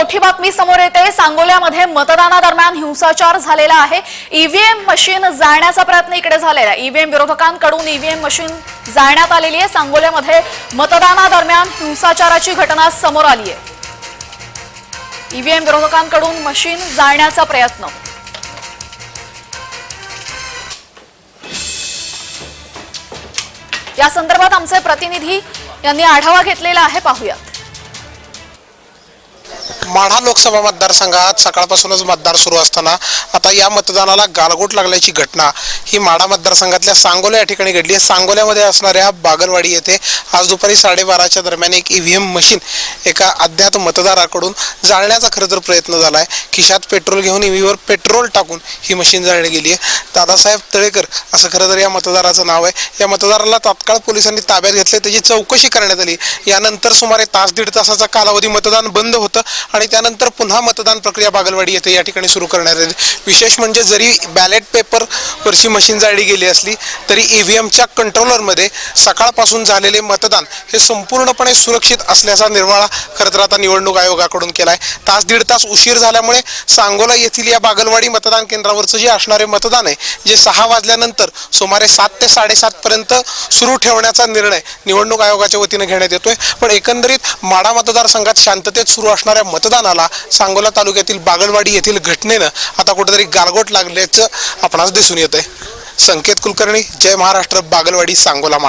मोठी बातमी समोर येते. सांगोल्यामध्ये मतदानादरम्यान हिंसाचार झालेला आहे. ईव्हीएम मशीन जाळण्याचा प्रयत्न इकडे झालेला आहे. ईव्हीएम विरोधकांकडून ईव्हीएम मशीन जाळण्यात आलेली आहे. सांगोल्यामध्ये मतदानादरम्यान हिंसाचाराची घटना समोर आली आहे. ईव्हीएम विरोधकांकडून मशीन जाळण्याचा प्रयत्न. या संदर्भात आमचे प्रतिनिधी यांनी आढावा घेतलेला आहे. पाहूयात. माढा लोकसभा मतदारसंघात सकाळपासूनच मतदार सुरू असताना आता या मतदानाला गालगोट लागल्याची घटना ही माढा मतदारसंघातल्या सांगोला या ठिकाणी घडली आहे. सांगोल्यामध्ये असणाऱ्या बागलवाडी येथे आज दुपारी साडेबाराच्या दरम्यान एक ईव्हीएम मशीन एका अज्ञात मतदाराकडून जाळण्याचा खरं तर प्रयत्न झाला आहे खिशात पेट्रोल घेऊन ईव्हीवर पेट्रोल टाकून ही मशीन जाळली गेली आहे. दादासाहेब तळेकर असं खरं तर या मतदाराचं नाव आहे. या मतदाराला तात्काळ पोलिसांनी ताब्यात घेतले त्याची चौकशी करण्यात आली. यानंतर सुमारे तास दीड तासाचा कालावधी मतदान बंद होतं आणि त्यानंतर पुन्हा मतदान प्रक्रिया बागलवाडी येथे या ठिकाणी सुरू करण्यात आली. विशेष म्हणजे जरी बॅलेट पेपर वरची मशीन जाळली गेली असली तरी ए व्ही एमच्या कंट्रोलरमध्ये सकाळपासून झालेले मतदान हे संपूर्णपणे सुरक्षित असल्याचा निर्वाळा खरं तर आता निवडणूक आयोगाकडून केला आहे तास दीड तास उशीर झाल्यामुळे सांगोला येथील या बागलवाडी मतदान केंद्रावरचं जे असणारे मतदान आहे जे सहा वाजल्यानंतर सुमारे सात ते साडेसातपर्यंत सुरू ठेवण्याचा निर्णय निवडणूक आयोगाच्या वतीनं घेण्यात येतोय. पण एकंदरीत माडा मतदारसंघात शांततेत सुरू असणाऱ्या मतदानाला सांगोला तालुक्यातील बागलवाडी येथील घटनेनं आता कुठेतरी गालगोट लागल्याचं आपणास दिसून येत आहे संकेत कुलकर्णी जय महाराष्ट्र बागलवाडी सांगोला मा